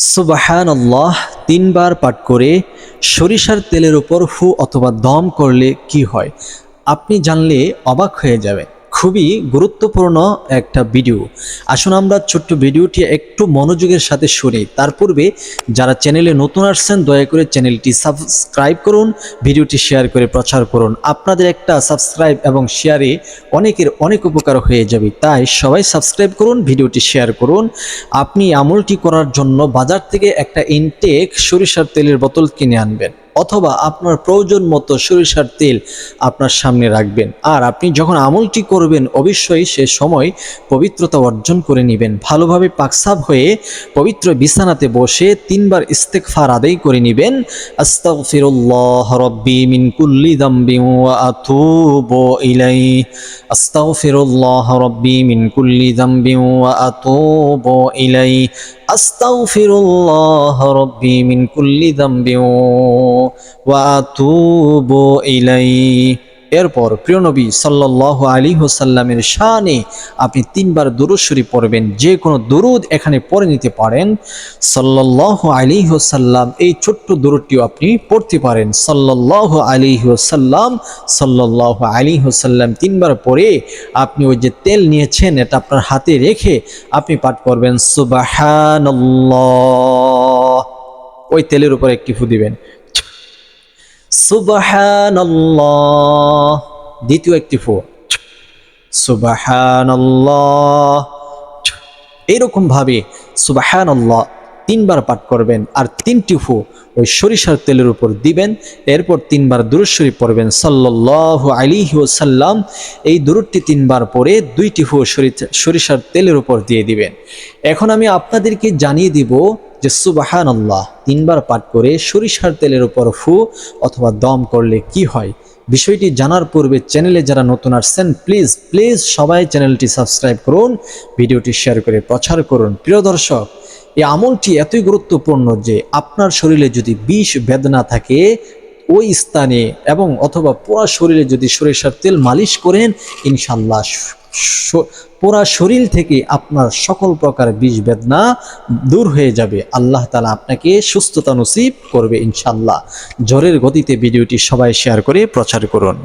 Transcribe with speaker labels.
Speaker 1: সুবাহান আল্লাহ তিনবার পাঠ করে সরিষার তেলের উপর হু অথবা দম করলে কি হয়? আপনি জানলে অবাক হয়ে যাবেন। খুবই গুরুত্বপূর্ণ একটা ভিডিও। আসুন আমরা ছোট্ট ভিডিওটি একটু মনোযোগের সাথে শুনি। তার পূর্বে যারা চ্যানেলে নতুন আসছেন, দয়া করে চ্যানেলটি সাবস্ক্রাইব করুন, ভিডিওটি শেয়ার করে প্রচার করুন। আপনাদের একটা সাবস্ক্রাইব এবং শেয়ারে অনেকের অনেক উপকার হয়ে যাবে। তাই সবাই সাবস্ক্রাইব করুন, ভিডিওটি শেয়ার করুন। আপনি আমলটি করার জন্য বাজার থেকে একটা ইনটেক সরিষার তেলের বোতল কিনে আনবেন। অথবা আপনার প্রয়োজন মতো সরিষার তেল আপনার সামনে রাখবেন। আর আপনি যখন আমলটি করবেন, অবশ্যই সে সময় পবিত্রতা অর্জন করে নেবেন। ভালোভাবে পাকসাব হয়ে পবিত্র বিছানাতে বসে তিনবার ইস্তেকফার আদায় করে নেবেন। আস্তাগফিরুল্লাহ রব্বি মিন কুল্লি দাম্বি ওয়া আতুবু ইলাইহি। আস্তাগফিরুল্লাহ রব্বি মিন কুল্লি দাম্বি ওয়া আতুবু ইলাইহি। আস্তাগফিরুল্লাহ রব্বি মিন কুল্লি দাম্বি ওয়া আতুবু ইলাইহি। এরপর প্রিয় নবী সাল্লাল্লাহু আলাইহি ওয়াসাল্লামের শানে আপনি তিনবার দুরূদ শরীফ পড়বেন, যে কোনো দুরুদ এখানে পড়ে নিতে পারেন। সাল্লাল্লাহু আলাইহি ওয়াসাল্লাম এই ছোট্ট দুরুদটিও আপনি পড়তে পারেন। সাল্লাল্লাহু আলাইহি ওয়াসাল্লাম, সাল্লাল্লাহু আলাইহি ওয়াসাল্লাম তিনবার পড়ে আপনি ওই যে তেল নিয়েছেন, এটা আপনার হাতে রেখে আপনি পাঠ করবেন, সুবহানাল্লাহ। ওই তেলের উপর একটি ফু দিবেন। দ্বিতীয় একটি ফু। সুবহানাল্লাহ। এইরকম ভাবে সুবহানাল্লাহ তিনবার পাঠ করবেন আর তিনটি ফু ওই সরিষার তেলের উপর দিবেন। এরপর তিনবার দুরুদ শরীফ পড়বেন সাল্লাল্লাহু আলাইহি ওয়াসাল্লাম। এই দুরুদটি তিনবার পরে দুইটি ফু সরি- সরিষার তেলের উপর দিয়ে দিবেন। এখন আমি আপনাদেরকে জানিয়ে দিব যে সুবাহান আল্লাহ তিনবার পাঠ করে সরিষার তেলের উপর ফু অথবা দম করলে কি হয়? বিষয়টি জানার পূর্বে চ্যানেলে যারা নতুন আসছেন প্লিজ প্লিজ সবাই চ্যানেলটি সাবস্ক্রাইব করুন, ভিডিওটি শেয়ার করে প্রচার করুন। প্রিয় দর্শক, এই আমলটি এতই গুরুত্বপূর্ণ যে আপনার শরীরে যদি বিষ বেদনা থাকে, ওই স্থানে এবং অথবা পুরা শরীরে যদি সরিষার তেল মালিশ করেন, ইনশাল্লাহ পুরা শরীর থেকে আপনার সকল প্রকার বিষ বেদনা দূর হয়ে যাবে। আল্লাহ তালা আপনাকে সুস্থতা নসিব করবে ইনশাল্লাহ জ্বরের গতিতে ভিডিওটি সবাই শেয়ার করে প্রচার করুন।